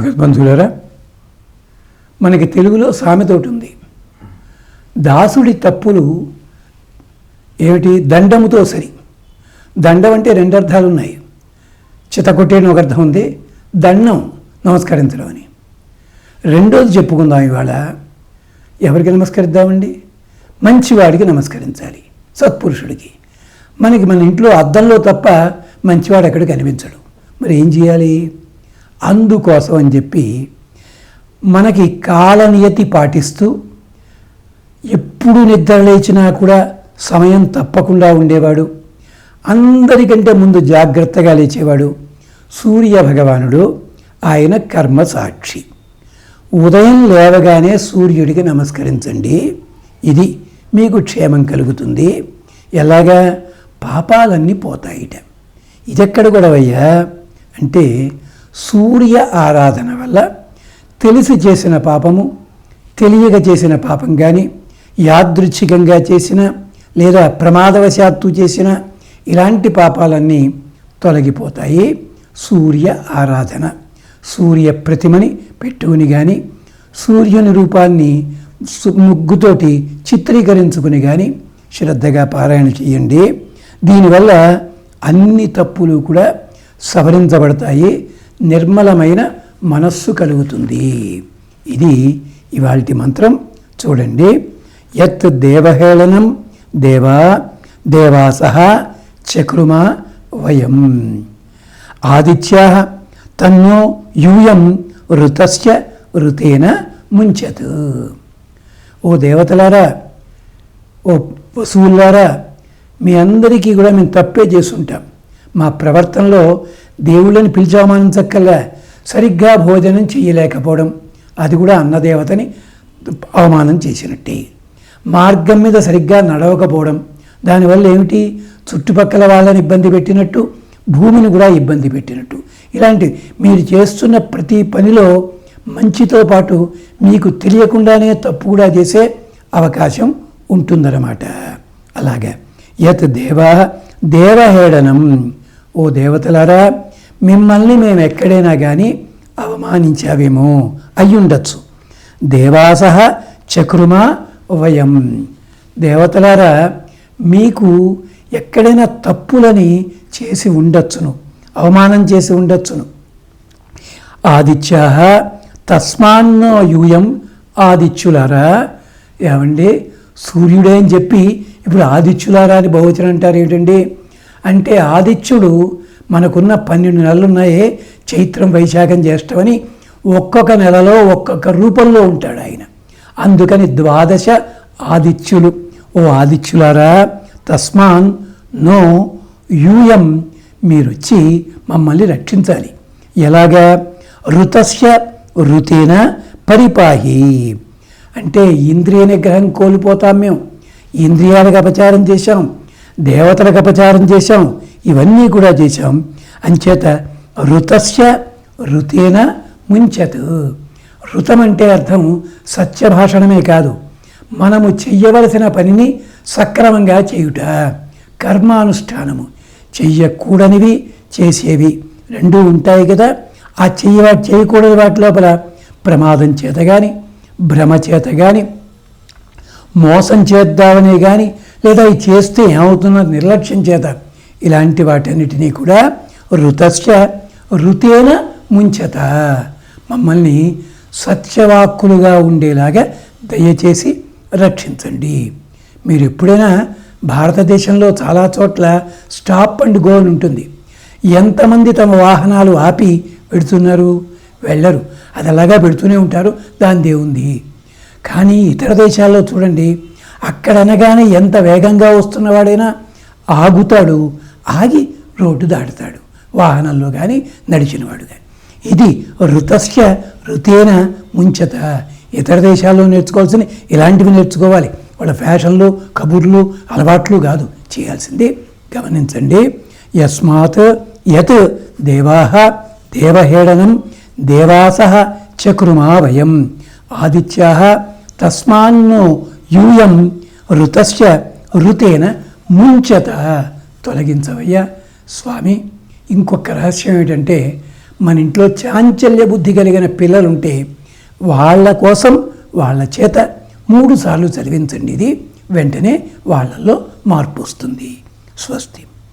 భగవద్బంధువులరా మనకి తెలుగులో సామెత ఒకటి ఉంది. దాసుడి తప్పులు ఏమిటి? దండముతో సరి. దండం అంటే రెండు అర్థాలు ఉన్నాయి చితకొట్టేని ఒక అర్థం ఉంది. దండం నమస్కరించడం అని. రెండోది చెప్పుకుందాం ఇవాళ. ఎవరికి నమస్కరిద్దామండి? మంచివాడికి నమస్కరించాలి. సత్పురుషుడికి. మనకి మన ఇంట్లో అద్దంలో తప్ప మంచివాడు ఎక్కడ కనిపించడు. మరి ఏం చేయాలి? అందుకోసం అని చెప్పి మనకి కాలనియతి పాటిస్తూ ఎప్పుడు నిద్ర లేచినా కూడా సమయం తప్పకుండా ఉండేవాడు. అందరికంటే ముందు జాగ్రత్తగా లేచేవాడు సూర్య భగవానుడు. ఆయన కర్మ సాక్షి. ఉదయం లేవగానే సూర్యుడికి నమస్కరించండి. ఇది మీకు క్షేమం కలుగుతుంది. ఎలాగా? పాపాలన్నీ పోతాయిట. ఇదెక్కడ గొడవయ్యా? అంటే సూర్య ఆరాధన వల్ల తెలిసి చేసిన పాపము తెలియక చేసిన పాపం కానీ యాదృచ్ఛికంగా చేసిన లేదా ప్రమాదవశాత్తు చేసిన ఇలాంటి పాపాలన్నీ తొలగిపోతాయి. సూర్య ఆరాధన. సూర్య ప్రతిమని పెట్టుకుని కానీ సూర్యుని రూపాన్ని ముగ్గుతోటి చిత్రీకరించుకుని కానీ శ్రద్ధగా పారాయణ చేయండి. దీనివల్ల అన్ని తప్పులు కూడా సవరించబడతాయి. నిర్మలమైన మనస్సు కలుగుతుంది. ఇది ఇవాళ మంత్రం. చూడండి. యత్ దేవహేళనం దేవా దేవాసహ చక్రుమ వయం. ఆదిత్యా తన్నో యూయం ఋతస్య ఋతేన ముంచత్. ఓ దేవతలారా ఓ పశువులారా మీ అందరికీ కూడా మేము తప్పే చేస్తుంటాం. మా ప్రవర్తనలో దేవుళ్ళని పిలిచి అవమానించక్కల్లా సరిగ్గా భోజనం చేయలేకపోవడం. అది కూడా అన్నదేవతని అవమానం చేసినట్టే. మార్గం మీద సరిగ్గా నడవకపోవడం. దానివల్ల ఏమిటి? చుట్టుపక్కల వాళ్ళని ఇబ్బంది పెట్టినట్టు భూమిని కూడా ఇబ్బంది పెట్టినట్టు. ఇలాంటి మీరు చేస్తున్న ప్రతి పనిలో మంచితో పాటు మీకు తెలియకుండానే తప్పు కూడా చేసే అవకాశం ఉంటుందన్నమాట. అలాగే యత్ దేవ దేవహేడనం. ఓ దేవతలారా మిమ్మల్ని మేము ఎక్కడైనా కానీ అవమానించావేమో అయ్యుండొచ్చు. దేవాసహ చక్రుమా వయం. దేవతలారా మీకు ఎక్కడైనా తప్పులని చేసి ఉండొచ్చును అవమానం చేసి ఉండొచ్చును. ఆదిత్య తస్మాన్నో యూయం ఆదిత్యులారా. ఏమండి? సూర్యుడే అని చెప్పి ఇప్పుడు ఆదిత్యులారా అని బహుచనం అంటారు ఏంటండి అంటే ఆదిత్యుడు మనకున్న పన్నెండు నెలలు ఉన్నాయే చైత్రం వైశాఖం చేష్టమని ఒక్కొక్క నెలలో ఒక్కొక్క రూపంలో ఉంటాడు ఆయన. అందుకని ద్వాదశ ఆదిత్యులు. ఓ ఆదిత్యులారా తస్మాన్ నో యూయం మీరొచ్చి మమ్మల్ని రక్షించాలి. ఎలాగా? ఋతస్య ఋతేన పరిపాహి. అంటే ఇంద్రియ నిగ్రహం కోల్పోతాం మేము. ఇంద్రియాలకు అపచారం చేశాం. దేవతలకు అపచారం చేశాం. ఇవన్నీ కూడా చేశాం. అంచేత ఋతస్య ఋతేన ముంచత్. ఋతం అంటే అర్థం సత్యభాషణమే కాదు. మనము చెయ్యవలసిన పనిని సక్రమంగా చేయుట. కర్మానుష్ఠానము. చెయ్యకూడనివి చేసేవి రెండూ ఉంటాయి కదా. ఆ చెయ్య చేయకూడని వాటి లోపల ప్రమాదం చేత కానీ భ్రమ చేత కానీ మోసం చేద్దామనే కానీ లేదా ఇది చేస్తే ఏమవుతుందో నిర్లక్ష్యం చేత ఇలాంటి వాటన్నిటినీ కూడా ఋతస్య ఋతేన ముంచత. మమ్మల్ని సత్యవాక్కులుగా ఉండేలాగా దయచేసి రక్షించండి. మీరు ఎప్పుడైనా భారతదేశంలో చాలా చోట్ల స్టాప్ అండ్ గో అని ఉంటుంది. ఎంతమంది తమ వాహనాలు ఆపి పెడుతున్నారు వెళ్ళరు. అది అలాగా పెడుతూనే ఉంటారు. దాని దేవుంది. కానీ ఇతర దేశాల్లో చూడండి అక్కడ అనగానే ఎంత వేగంగా వస్తున్నవాడైనా ఆగుతాడు. ఆగి రోడ్డు దాటుతాడు. వాహనంలో కానీ నడిచినవాడు కానీ ఇది ఋతస్య ఋతేన ముంచత. ఇతర దేశాల్లో నేర్చుకోవాల్సిన ఇలాంటివి నేర్చుకోవాలి. వాళ్ళ ఫ్యాషన్లు కబుర్లు అలవాట్లు కాదు. చేయాల్సింది గమనించండి. యస్మాత్ యత్ దేవాహ దేవహేళనం దేవాస చక్రుమావయం వయం. ఆదిత్యా తస్మాన్నో యూయం ఋతస్య ఋతేన ముంచత. తొలగించవయ్యా. స్వామి ఇంకొక రహస్యం ఏంటంటే మన ఇంట్లో చాంచల్య బుద్ధి కలిగిన పిల్లలుంటే వాళ్ళ కోసం వాళ్ళ చేత మూడు సార్లు చదివించండి. ఇది వెంటనే వాళ్ళల్లో మార్పు వస్తుంది. స్వస్తి.